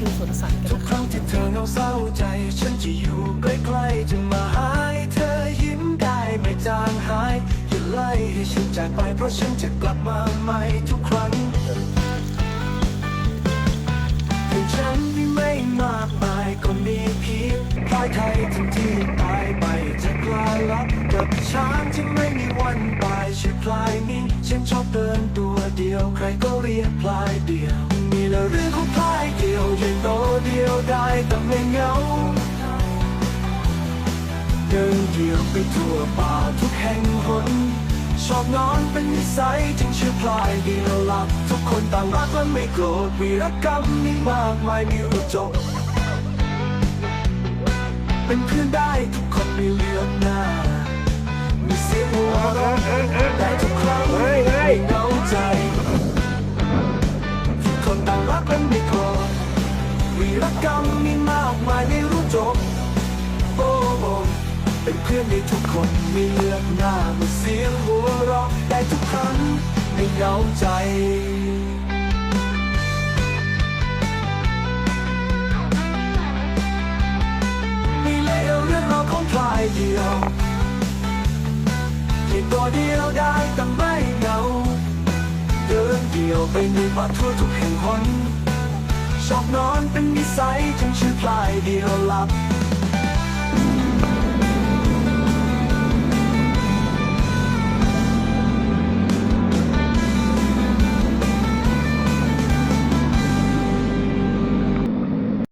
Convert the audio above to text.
ดูสวนสัตว์กันทุกครั้งที่เธอเหงาเศร้าใจ ฉันจะอยู่ใกล้ๆจะมาหาให้เธอยิ้มได้ไม่จางหายอย่าไล่ให้ฉันจากไป เพราะฉันจะกลับมาใหม่ทุกครั้งถึงฉันมีไม่มากมายก็มีเพียงพลายไทยทั้งที่ตายไปจะกลายลับกับช้างที่ไม่มีวันตายชื่อพลายนี้ฉันชอบเดินตัวเดียว ใครก็เรียกพลายเดียว เรื่องของพายเดียวยืนโตเดียวได้แต่ไม่เงา เดินเดี่ยวไปทั่วป่าทุกแห่งหนชอบนอนเป็นนิสัยจึงชื่อพลายเดียวหลับ ทุกคนต่างรักและไม่โกรธวีรกรรมมีมากมายมีรูจบเป็นเพื่อนได้ทุก กรรมมีมากมายไม่รู้จบ โอ้โอเป็นเพื่อนในทุกคนไม่เลือกหน้ามือเสียงหัวเราะได้ทุกครั้งไม่เหงาใจมีเลยเรื่องราของพลายเดียวเพียงตัวเดียวได้แต่ไม่เหงา เดินเดียวไปในป่าทั่วทุกแห่งหน ชอบนอนเป็นนิสัยจนชื่อพลายเดียวหลับ